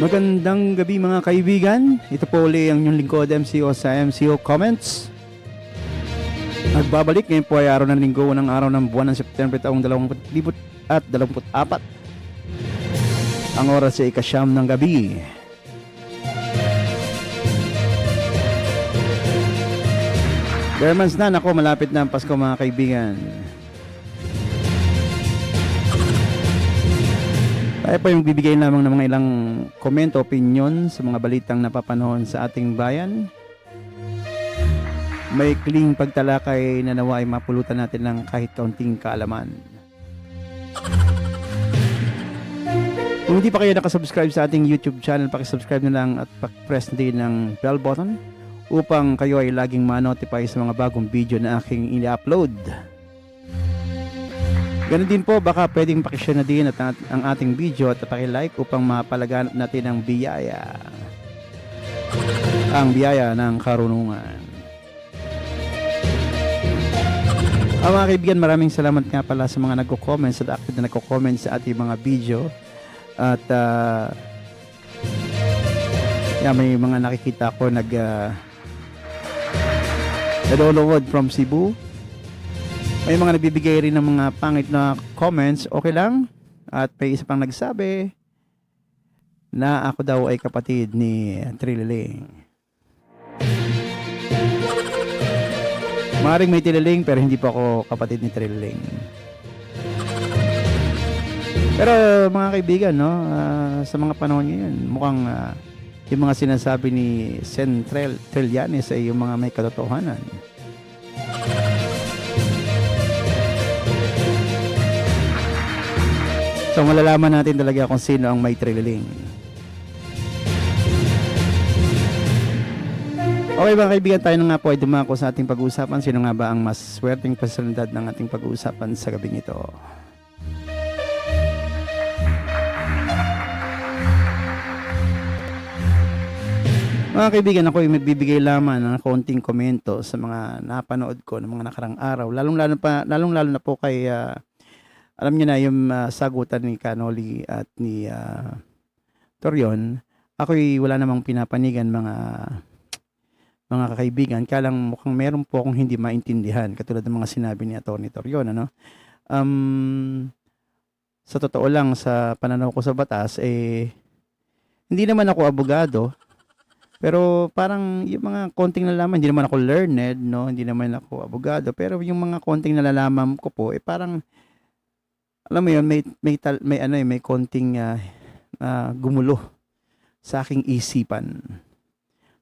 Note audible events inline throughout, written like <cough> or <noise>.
Magandang gabi mga kaibigan. Ito po uli ang inyong lingkod MCO sa MCO Comments. Nagbabalik ngayon po ay araw ng linggo, unang araw ng buwan ng September taong 2024. Ang oras ay ikasyam ng gabi. Germans na, nako malapit na ang Pasko mga kaibigan. Tayo po yung bibigay lamang ng mga ilang komento, opinion sa mga balitang napapanahon sa ating bayan. May kling pagtalakay na nawa ay mapulutan natin ng kahit kaunting kaalaman. Kung hindi pa kayo nakasubscribe sa ating YouTube channel, pakisubscribe na lang at pak-press din ng bell button upang kayo ay laging ma-notify sa mga bagong video na aking i-upload. Ganun din po, baka pwedeng pakishare na din at ang, ating video at pakilike upang mapalaganap natin ang biyaya. Ang biyaya ng karunungan. Ah, mga kaibigan, maraming salamat nga pala sa mga nagko-comment at active na nagko-comment sa ating mga video. At ah, yeah, may mga nakikita ko nag uh, from Cebu. May mga nagbibigay rin ng mga pangit na comments, okay lang. At may isa pang nagsabi na ako daw ay kapatid ni Trililing. Maring may Trililing pero hindi po ako kapatid ni Trililing. Pero mga kaibigan, no, ah, sa mga panahon ngayon, mukhang ah, yung mga sinasabi ni Sen Trel Trillanes ay yung mga may katotohanan. So malalaman natin talaga kung sino ang may trililing. Okay mga kaibigan, tayo na nga po ay dumako sa ating pag-uusapan. Sino nga ba ang mas swerteng personalidad ng ating pag-uusapan sa gabing ito? Mga kaibigan, ako ay magbibigay lamang ng konting komento sa mga napanood ko ng mga nakarang araw. Lalong-lalo pa, lalong-lalo na po kay ah, alam niyo na yung ah, sagutan ni Canoli at ni ah, Torion, ako'y wala namang pinapanigan mga mga kaibigan, kaya lang mukhang meron po akong hindi maintindihan katulad ng mga sinabi ni Atty. Torion, ano? Um, sa totoo lang, sa pananaw ko sa batas, eh, hindi naman ako abogado, pero parang yung mga konting nalalaman, hindi naman ako learned, no? Hindi naman ako abogado, pero yung mga konting nalalaman ko po, eh parang alam mo yun, may may tal, may ano eh, may konting ah, ah, gumulo sa aking isipan.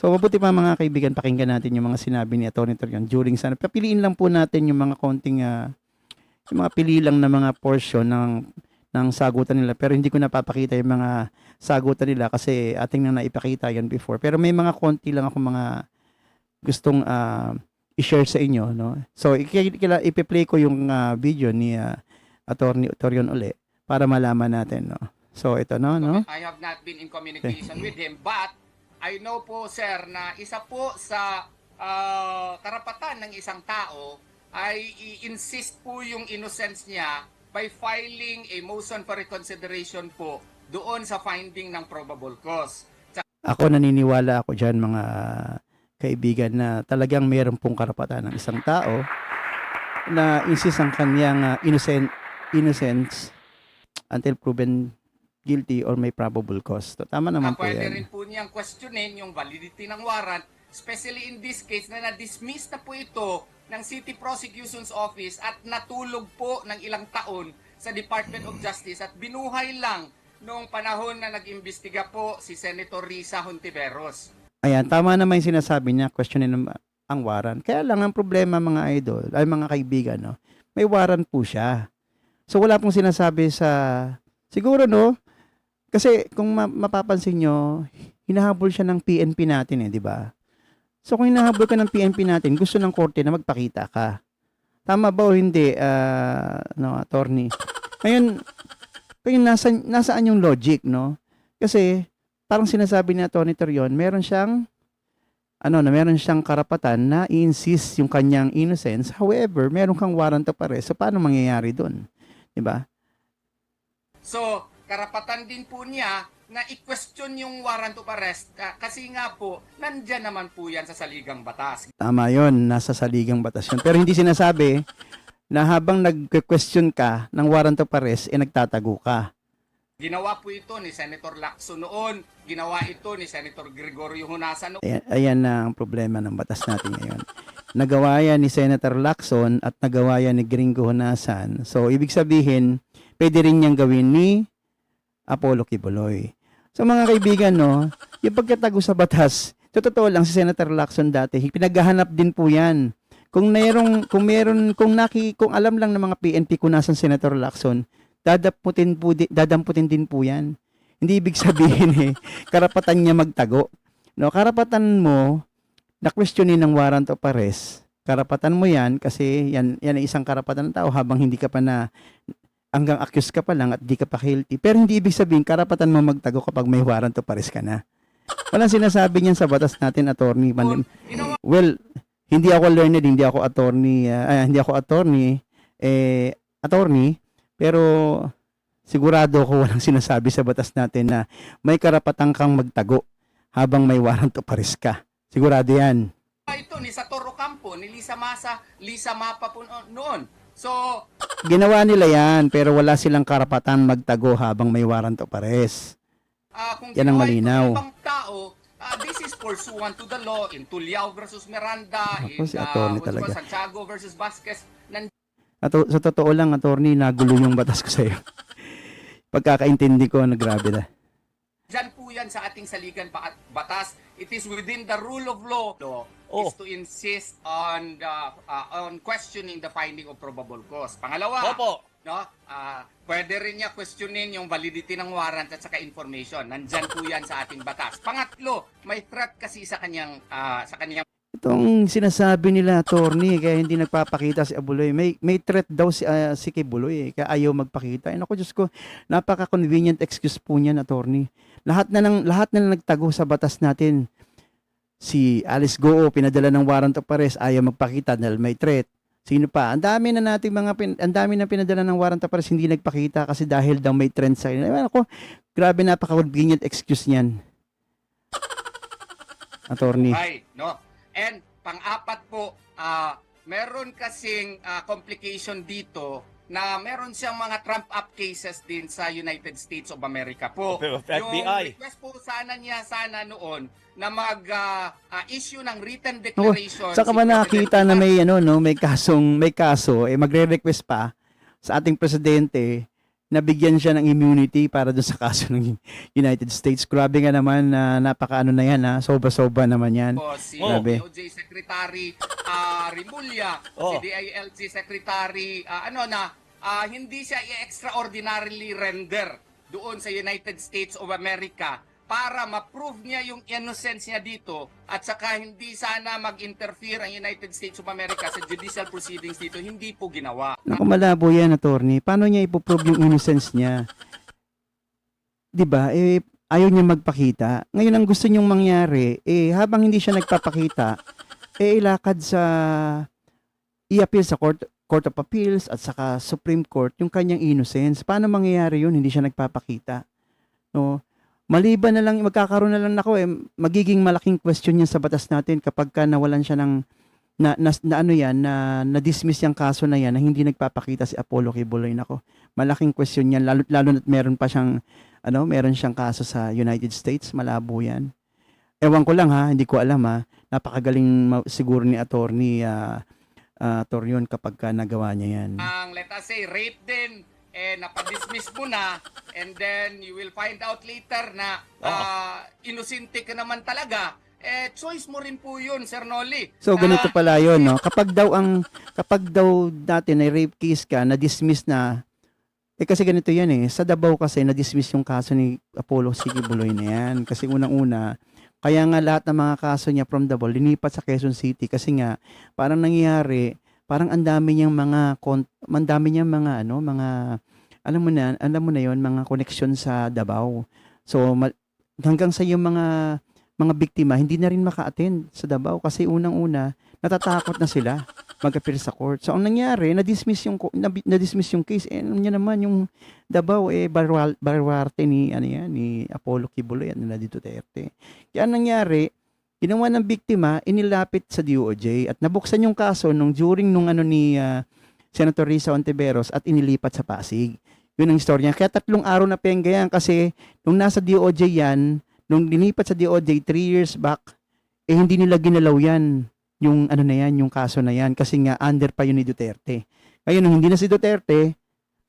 So mabuti pa mga kaibigan, pakinggan natin yung mga sinabi ni Atty. Torion during sana. Papiliin lang po natin yung mga konting ah, yung mga pili lang na mga portion ng ng sagutan nila pero hindi ko napapakita yung mga sagutan nila kasi ating na naipakita yan before. Pero may mga konti lang ako mga gustong ah, i-share sa inyo, no? So, ipi-play ko yung ah, video ni ah, Attorney Torion uli para malaman natin, no? So, ito, no? no? I have not been in communication with him, but I know po, sir, na isa po sa ah, karapatan ng isang tao ay i-insist po yung innocence niya by filing a motion for reconsideration po doon sa finding ng probable cause. Ako naniniwala ako dyan, mga kaibigan, na talagang meron pong karapatan ng isang tao na insist ang kanyang ah, innocent, innocence until proven guilty or may probable cause. So, tama naman Ah, po pwede yan. rin po niyang questionin yung validity ng warrant, especially in this case na na-dismiss na po ito ng City Prosecution's Office at natulog po ng ilang taon sa Department of Justice at binuhay lang noong panahon na nag-imbestiga po si Senator Risa Hontiveros. Ayan, tama naman yung sinasabi niya, questionin ang, ang warrant. Kaya lang ang problema mga idol, ay mga kaibigan, no? may warrant po siya. So wala pong sinasabi sa, siguro no, kasi kung ma- mapapansin nyo, hinahabol siya ng PNP natin eh, di ba? So kung hinahabol ka ng PNP natin, gusto ng korte na magpakita ka. Tama ba o hindi, ah, no, attorney? Ngayon, ngayon nasa, nasaan yung logic, no? Kasi, parang sinasabi ni Atty. Torion, meron siyang ano na meron siyang karapatan na i-insist yung kanyang innocence. However, meron kang warrant of arrest. So paano mangyayari doon? 'Di ba? So, karapatan din po niya na i-question yung warrant of arrest ah, kasi nga po nandyan naman po yan sa saligang batas. Tama yon nasa saligang batas yun. Pero hindi sinasabi na habang nag-question ka ng warrant of arrest, eh nagtatago ka. Ginawa po ito ni Senator Lacson noon, ginawa ito ni Senator Gregorio Hunasan noon. Ayan, ayan na ang problema ng batas natin ngayon. Nagawa yan ni Senator Lacson at nagawa yan ni Gringo Honasan. So, ibig sabihin, pwede rin niyang gawin ni Apollo Kibuloy. So, mga kaibigan, no, yung pagkatago sa batas, sa totoo lang, si Senator Lacson dati, pinaghahanap din po yan. Kung mayroong, kung meron, kung naki, kung alam lang ng mga PNP kung nasan Senator Lacson, dadaputin po, di- dadamputin din po yan. Hindi ibig sabihin <laughs> eh, karapatan niya magtago. No, karapatan mo na questionin ng warrant of arrest. Karapatan mo 'yan kasi yan yan ay isang karapatan ng tao habang hindi ka pa na hanggang accused ka pa lang at di ka pa guilty. Pero hindi ibig sabihin karapatan mo magtago kapag may warrant of arrest ka na. Walang sinasabi niyan sa batas natin, attorney. Ginawa Well, hindi ako learned, hindi ako attorney, ah, ah, hindi ako attorney, eh, attorney, pero sigurado ako walang sinasabi sa batas natin na may karapatan kang magtago habang may warrant of arrest ka. Sigurado yan. ito ni Satoro Campo, ni Lisa Masa, Lisa Mapa po no- noon. So, Ginawa nila yan, pero wala silang karapatan magtago habang may warrant of arrest. ah, kung Yan ang ginawa ito malinaw. ng ibang tao, ah, this is pursuant to the law in Tuliao versus Miranda, Ako, in si ah, attorney what's it called, talaga. Santiago versus Vasquez. Nan- At sa totoo lang, attorney, nagulo yung batas ko sa'yo. <laughs> Pagkakaintindi ko, na grabe na. Yan sa ating saligan batas. It is within the rule of law law Oh. is to insist on the uh, on questioning the finding of probable cause. Pangalawa, Opo. no? ah, pwede rin niya questionin yung validity ng warrant at saka information. Nandyan po yan sa ating batas. Pangatlo, may threat kasi sa kanyang ah, sa kanyang Itong sinasabi nila, attorney, kaya hindi nagpapakita si Abuloy. May, may threat daw si, ah, si Kibuloy, eh, kaya ayaw magpakita. Eh, naku, Diyos ko, napaka-convenient excuse po niyan, attorney. Lahat na, ng, lahat na nagtago sa batas natin. Si Alice Goo, pinadala ng warrant of arrest, ayaw magpakita dahil may threat. Sino pa? Ang dami na nating mga pin, ang dami na pinadala ng warrant of arrest hindi nagpakita kasi dahil daw may trend sa kanila. Eh, Ako, grabe napaka-convenient excuse niyan. Attorney. buhay, no? And pang-apat po, ah, meron kasing ah, complication dito na meron siyang mga trump-up cases din sa United States of America po. Pero Yung FBI. request po sana niya sana noon na mag-issue ng written declaration. Saka si ba nakakita na may ano no, may kasong may kaso eh magre-request pa sa ating presidente na bigyan siya ng immunity para doon sa kaso ng United States. Grabe nga naman na napakaano na yan ha. Sobra-sobra naman yan. po si Oh. Grabe. DOJ Secretary ah, Rimulya, Oh. si DILG Secretary ah, ano na ah, hindi siya i-extraordinarily render doon sa United States of America para ma-prove niya yung innocence niya dito at saka hindi sana mag-interfere ang United States of America sa judicial proceedings dito, hindi po ginawa. Naku, malabo yan, attorney. Paano niya ipoprove yung innocence niya? 'Di ba? Eh, ayaw niya magpakita. Ngayon, ang gusto niyong mangyari, eh, habang hindi siya nagpapakita, eh, ilakad sa i-appeal sa court, Court of Appeals at saka Supreme Court yung kanyang innocence. Paano mangyayari yun? Hindi siya nagpapakita. No? Maliban na lang, magkakaroon na lang ako eh, magiging malaking question yan sa batas natin kapag ka nawalan siya ng na, na, na ano yan, na na-dismiss yung kaso na yan na hindi nagpapakita si Apollo Kibuloy. Nako, malaking question yan, lalo, lalo na't meron pa siyang, ano, meron siyang kaso sa United States, malabo yan. Ewan ko lang ha, hindi ko alam ha, napakagaling siguro ni attorney uh, Torion kapag ka nagawa niya yan. ang let us say rape din eh napadismiss mo na and then you will find out later na ah, inosente ka naman talaga. Eh choice mo rin po yun Sir Nolly. So Na- ganito pala 'yon, no? Kapag daw ang kapag daw dati na rape case ka, na dismiss na eh kasi ganito 'yan eh. Sa Davao kasi na dismiss yung kaso ni Apollo Sige Buloy na 'yan. Kasi unang-una kaya nga lahat ng mga kaso niya from Davao linipat sa Quezon City. Kasi nga parang nangyayari, parang ang dami niyang mga ang dami niyang mga ano, mga alam mo na, alam mo na 'yon, mga connection sa Davao. So hanggang sa yung mga mga biktima hindi na rin maka-attend sa Davao kasi unang-una natatakot na sila. mag-appeal sa court. So, ang nangyari, na-dismiss yung, na-dismiss yung case. Eh, ano naman, yung Davao, eh, barwal, barwarte ni, ano yan, ni Apollo Kibuloy at nila dito Duterte. Kaya ang nangyari, ginawa ng biktima, inilapit sa DOJ at nabuksan yung kaso nung during nung ano ni ah, Senator Risa Ontiveros at inilipat sa Pasig. Yun ang istorya. Kaya tatlong araw na pengga yan kasi nung nasa DOJ yan, nung dinipat sa DOJ three years back, eh hindi nila ginalaw yan. Yung ano na yan, yung kaso na yan. Kasi nga under pa yun ni Duterte. Ngayon, nung hindi na si Duterte,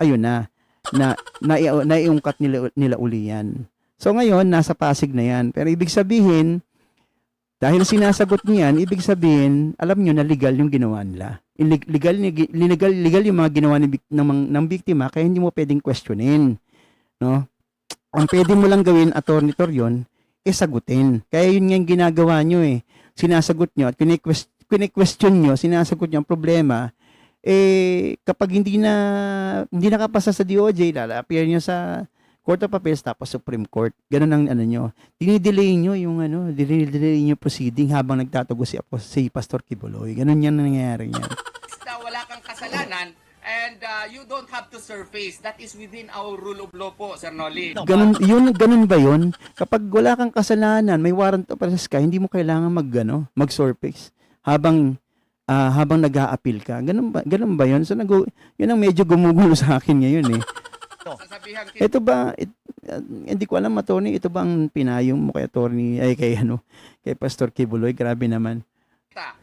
ayun na. Na, na, naiungkat nila, nila uli yan. So ngayon, nasa Pasig na yan. Pero ibig sabihin, dahil sinasagot niyan, ibig sabihin, alam nyo na legal yung ginawa nila. Legal, legal, legal yung mga ginawa ng, mga- ng biktima, kaya hindi mo pwedeng questionin. No? Ang pwede mo lang gawin, attorney Torion, eh sagutin. Kaya yun nga yung ginagawa nyo eh. Sinasagot nyo at kine-quest- kine-question nyo, sinasagot nyo ang problema, eh kapag hindi na hindi nakapasa sa DOJ, lalapir nyo sa Court of Appeals tapos Supreme Court. Ganun ang ano nyo. Dinidelay nyo yung ano, dinidelay nyo proceeding habang nagtatago si, Apo- si Pastor Kibuloy. Ganun yan ang nangyayari na wala kang kasalanan and uh, you don't have to surface. That is within our rule of law po, Sir Nolly. Ganun, yun, ganun ba yun? Kapag wala kang kasalanan, may warrant of arrest ka, hindi mo kailangan mag, ano, mag-surface habang ah, habang nag-a-appeal ka. Ganun ba, ganun ba yun? So, nag yun ang medyo gumugulo sa akin ngayon eh. Ito ba, it- ah, hindi ko alam, attorney, ito ba ang pinayong mo kay attorney, ay kay ano, kay Pastor Kibuloy? Grabe naman.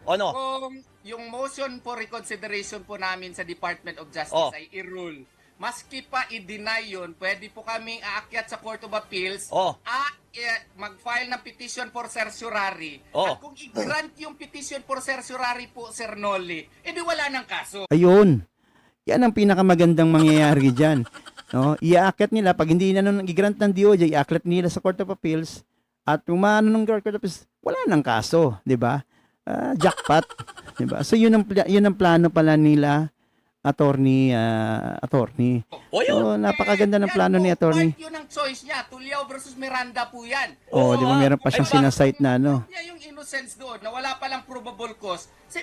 Ano? Kung yung motion for reconsideration po namin sa Department of Justice Oh. ay i-rule, maski pa i-deny yun, pwede po kaming aakyat sa Court of Appeals Oh. at eh, mag-file ng petition for certiorari. Oh. At kung i-grant yung petition for certiorari po, Sir Nolly, edi wala ng kaso. Ayun. Yan ang pinakamagandang mangyayari dyan. No? Iaakit nila, pag hindi na nung i-grant ng DOJ, iaakit nila sa Court of Appeals, at kung maano ng Court of Appeals, wala nang kaso, di ba? Ah, jackpot, <laughs> di ba? So yun ang, yun ang plano pala nila, attorney, ah, attorney. O yun. So, napakaganda ng plano ni attorney. Part yun ang choice niya. Tuliao versus Miranda po yan. Oh, di ba meron pa siyang sinasite na ano. yung innocence doon na wala palang probable cause. Si,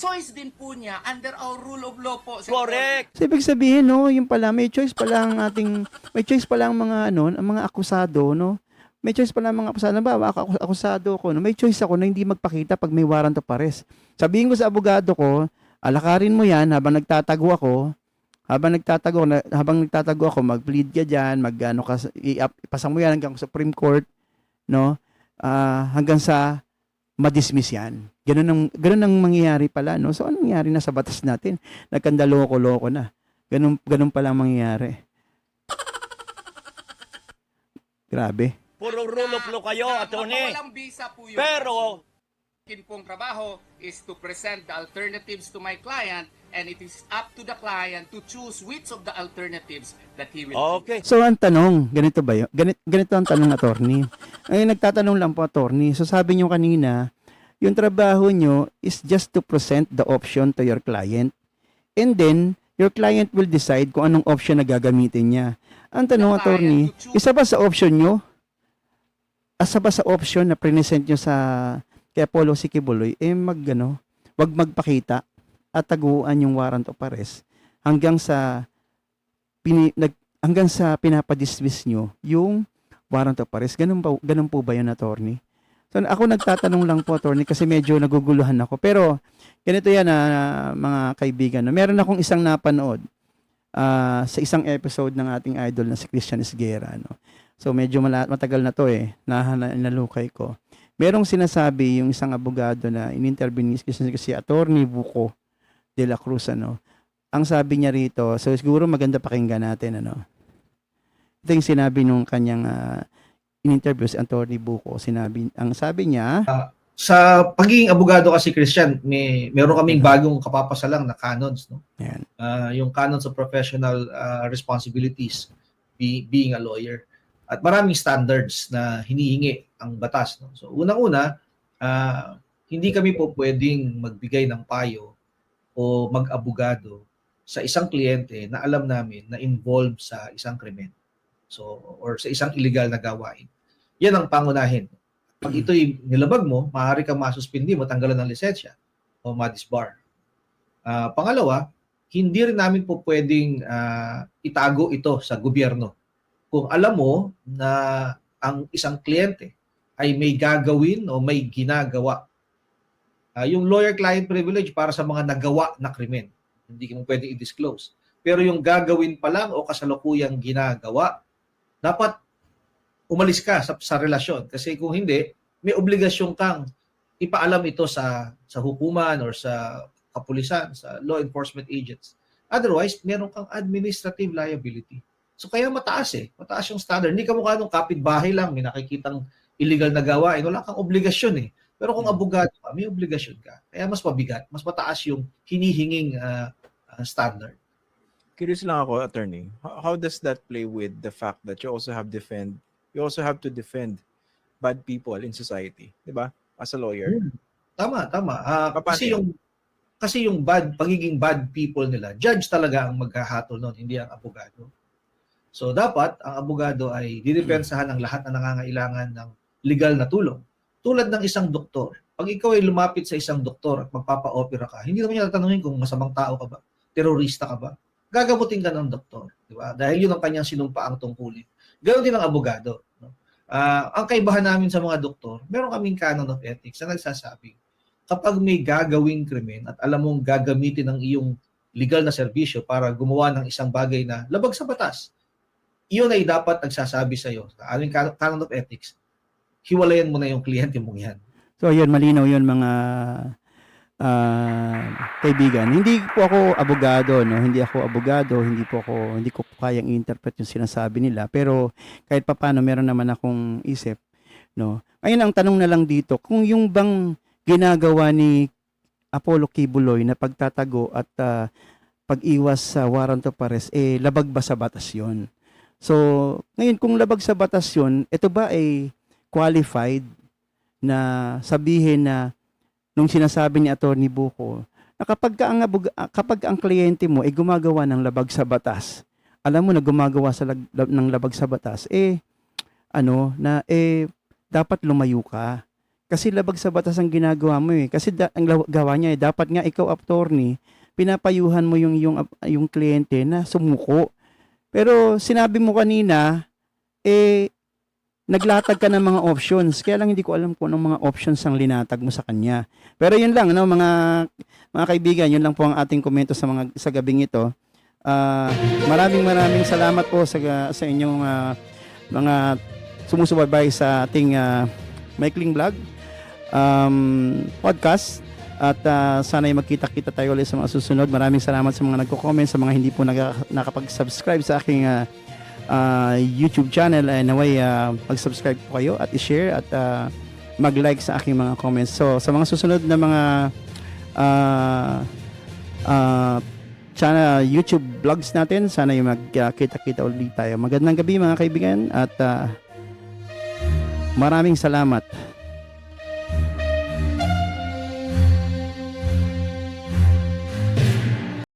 choice din po niya under our rule of law po. Sir Correct. So, ibig sabihin, no, yung pala, may choice pala ang ating, may choice pala ang mga, ano, ang mga akusado, no? May choice pala ang mga akusado. Ba, ako, akusado ko, no? May choice ako na hindi magpakita pag may warrant of arrest. Sabihin ko sa abogado ko, alakarin mo yan habang nagtatago ako, habang nagtatago, na, habang nagtatago ako, mag-plead ka dyan, mag, ano, ka, ipasa mo yan hanggang sa Supreme Court, no? Ah, hanggang sa madismiss yan. Ganun ang, ganun ang mangyayari pala, no? So, anong nangyari na sa batas natin? Nagkandaloko-loko na. Ganun, ganun pala ang mangyayari. Grabe. Puro rule of law kayo, attorney. mapawalang visa po yun. Pero, akin pong trabaho is to present the alternatives to my client and it is up to the client to choose which of the alternatives that he will choose. okay. So, ang tanong, ganito ba yun? Ganito, ganito ang tanong, attorney. Ay, nagtatanong lang po, attorney. So, sabi nyo kanina, yung trabaho nyo is just to present the option to your client. And then, your client will decide kung anong option na gagamitin niya. Ang tanong, attorney, isa ba sa option nyo? Asa ba sa option na present nyo sa kay Apollo si Kibuloy, eh mag, ano, wag magpakita at taguan yung warrant of arrest hanggang sa pini, nag, hanggang sa pinapadismiss nyo yung warrant of arrest. Ganun, ba, ganun po ba yun, attorney? So, ako nagtatanong lang po, attorney, kasi medyo naguguluhan ako. Pero, ganito yan, ah, mga kaibigan. No? Meron akong isang napanood ah, sa isang episode ng ating idol na si Christian Esguerra. No? So, medyo matagal na to eh, na, na ko. Merong sinasabi yung isang abogado na in-interview ni si Attorney Buko de la Cruz, ano, ang sabi niya rito, so siguro maganda pakinggan natin, ano. Ito yung sinabi nung kanyang ah, in-interview si Attorney Buko. Sinabi, ang sabi niya, sa pagiging abogado kasi Christian, may meron kaming bagong kapapasalang na canons, no? Ayan. Ah, yung canons of professional ah, responsibilities be, being a lawyer. At maraming standards na hinihingi ang batas, no? So unang-una, ah, hindi kami po pwedeng magbigay ng payo o mag-abogado sa isang kliyente na alam namin na involved sa isang krimen. So or sa isang illegal na gawain. Yan ang pangunahin. Pag ito'y nilabag mo, maaari kang masuspindi mo, tanggalan ng lisensya o ma-disbar. Ah, pangalawa, hindi rin namin po pwedeng ah, itago ito sa gobyerno. Kung alam mo na ang isang kliyente ay may gagawin o may ginagawa. Ah, yung lawyer-client privilege para sa mga nagawa na krimen. Hindi mo pwedeng i-disclose. Pero yung gagawin pa lang o kasalukuyang ginagawa, dapat umalis ka sa, sa relasyon. Kasi kung hindi, may obligasyon kang ipaalam ito sa sa hukuman or sa kapulisan, sa law enforcement agents. Otherwise, meron kang administrative liability. So kaya mataas eh. Mataas yung standard. Hindi ka mukha nung kapitbahay lang, may nakikitang illegal na gawain. Wala kang obligasyon eh. Pero kung abogado ka, may obligasyon ka. Kaya mas mabigat, mas mataas yung hinihinging ah, standard. Curious lang ako, attorney. How, how does that play with the fact that you also have defend, you also have to defend bad people in society, 'di ba? As a lawyer. Hmm. Tama, tama. Paano kasi yun? yung kasi yung bad pagiging bad people nila, judge talaga ang maghahatol noon, hindi ang abogado. So dapat ang abogado ay didepensahan ang lahat na nangangailangan ng legal na tulong. Tulad ng isang doktor. Pag ikaw ay lumapit sa isang doktor at magpapa-opera ka, hindi naman niya tatanungin kung masamang tao ka ba, terorista ka ba. Gagamutin ka ng doktor, di ba? Dahil yun ang kanyang sinumpaang tungkulin. Ganon din ang abogado. No? Ah, ang kaibahan namin sa mga doktor, meron kaming canon of ethics na nagsasabi, kapag may gagawing krimen at alam mong gagamitin ang iyong legal na serbisyo para gumawa ng isang bagay na labag sa batas, iyon ay dapat nagsasabi sa iyo, aming canon of ethics, hiwalayan mo na yung kliyente mong yan. So yun, malinaw yun mga ah, kaibigan. Hindi po ako abogado, no? Hindi ako abogado, hindi po ako, hindi ko kayang i-interpret yung sinasabi nila. Pero kahit papaano, meron naman akong isip, no? Ngayon, ang tanong na lang dito, kung yung bang ginagawa ni Apollo Kibuloy na pagtatago at ah, pag-iwas sa warrant of arrest, eh, labag ba sa batas yon So, ngayon, kung labag sa batas yon ito ba ay qualified na sabihin na nung sinasabi ni Attorney Buko na kapag ka ang, ah, kapag ang kliyente mo ay gumagawa ng labag sa batas, alam mo na gumagawa sa lag- lab- ng labag sa batas, eh, ano, na, eh, dapat lumayo ka. Kasi labag sa batas ang ginagawa mo eh. Kasi da- ang gawa niya eh, dapat nga ikaw, attorney, pinapayuhan mo yung, yung, yung kliyente na sumuko. Pero sinabi mo kanina, eh, naglatag ka ng mga options. Kaya lang hindi ko alam kung anong mga options ang linatag mo sa kanya. Pero yun lang, no, mga mga kaibigan, yun lang po ang ating komento sa mga sa gabing ito. Ah, maraming maraming salamat po sa sa inyong ah, mga sumusubaybay sa ating ah, Maikling Vlog um, podcast at ah, sana ay magkita-kita tayo ulit sa mga susunod. Maraming salamat sa mga nagko-comment, sa mga hindi po nag- nakapag-subscribe sa aking ah, ah, YouTube channel and naway ah, mag-subscribe po kayo at i-share at ah, mag-like sa aking mga comments. So sa mga susunod na mga ah, ah, channel YouTube vlogs natin, sana yung magkita-kita ulit tayo. Magandang gabi mga kaibigan at ah, maraming salamat.